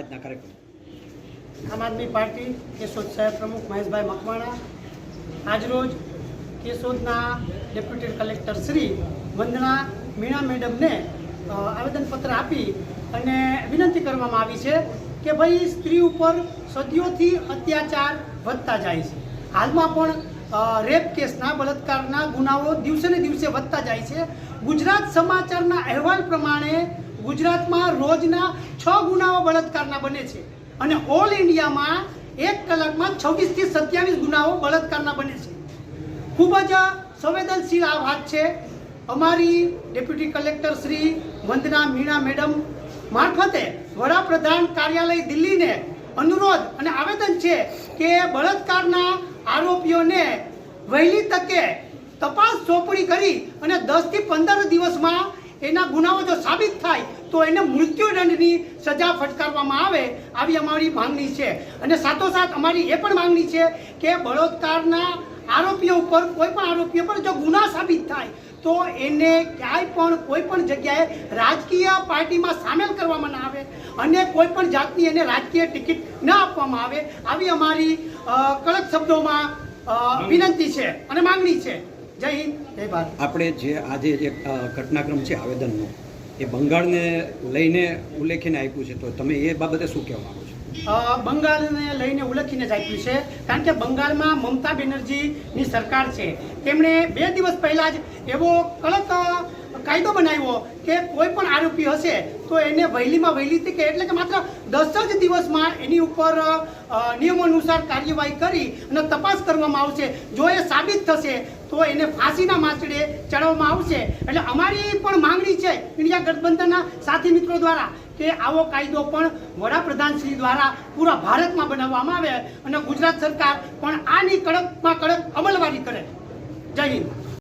આજના કાર્યક્રમ. આમ આદમી પાર્ટી કેશોદ શહેર પ્રમુખ મહેશભાઈ મકવાણા આજરોજ કેશોદના ડેપ્યુટી કલેક્ટર શ્રી વંદના મીણા મેડમને આવેદનપત્ર આપી અને વિનંતી કરવામાં આવી છે કે ભાઈ સ્ત્રી ઉપર સદીઓથી અત્યાચાર વધતા જાય છે. હાલમાં પણ રેપ કેસના બળાત્કારના ગુનાઓ દિવસે ને દિવસે વધતા જાય છે. ગુજરાત સમાચારના અહેવાલ પ્રમાણે ગુજરાતમાં રોજના છ ગુનાઓ બળાત્કારના બને છે. અને ઓલ ઇન્ડિયામાં એક કલાકમાં છવ્વીસથી સત્યાવીસ ગુનાઓ બળાત્કારના બને છે. ખૂબ જ સંવેદનશીલ આ વાત છે. અમારી deputy collector Shri Vandana Meena madam મારફતે વડાપ્રધાન કાર્યાલય દિલ્હીને અનુરોધ અને આવેદન છે કે બળાત્કારના આરોપીઓને વહેલી તકે તપાસ સોંપણી કરી અને દસથી પંદર દિવસમાં એના ગુનાઓ જો સાબિત થાય તો એને મૃત્યુદંડની સજા ફટકારવામાં આવે આવી અમારી માંગણી છે. અને સાથોસાથ અમારી એ પણ માંગણી છે કે બળાત્કારના આરોપીઓ ઉપર, કોઈ પણ આરોપીઓ પર જો ગુના સાબિત થાય, તો એને ક્યાંય પણ, કોઈ પણ જગ્યાએ રાજકીય પાર્ટીમાં સામેલ કરવામાં ના આવે અને કોઈ પણ જાતની એને રાજકીય ટિકિટ ન આપવામાં આવે. આવી અમારી કડક શબ્દોમાં વિનંતી છે અને માંગણી છે. જય હિન્દ. જય ભારત. આપણે જે આજે જે ઘટનાક્રમ છે આવેદનનો એ બંગાળને લઈને ઉલ્લેખીને આપ્યું છે. તો તમે એ બાબતે શું કહેવા માંગો છો? બંગાળને લઈને ઉલ્લેખીને જ આપ્યું છે. કારણ કે બંગાળમાં મમતા બેનર્જીની સરકાર છે. તેમણે બે દિવસ પહેલા જ એવો કડક કાયદો બનાવ્યો કે કોઈ પણ આરોપી હશે તો એને વહેલીમાં વહેલી તકે એટલે કે માત્ર દસ જ દિવસમાં એની ઉપર નિયમો અનુસાર કાર્યવાહી કરી અને તપાસ કરવામાં આવશે. જો એ સાબિત થશે, તો એને ફાંસીના માછડે ચડાવવામાં આવશે. એટલે અમારી પણ માંગણી છે ઇન્ડિયા ગઠબંધનના સાથી મિત્રો દ્વારા કે આવો કાયદો પણ વડાપ્રધાન શ્રી દ્વારા પૂરા ભારતમાં બનાવવામાં આવે અને ગુજરાત સરકાર પણ આની કડકમાં કડક અમલવારી કરે. જય હિન્દ.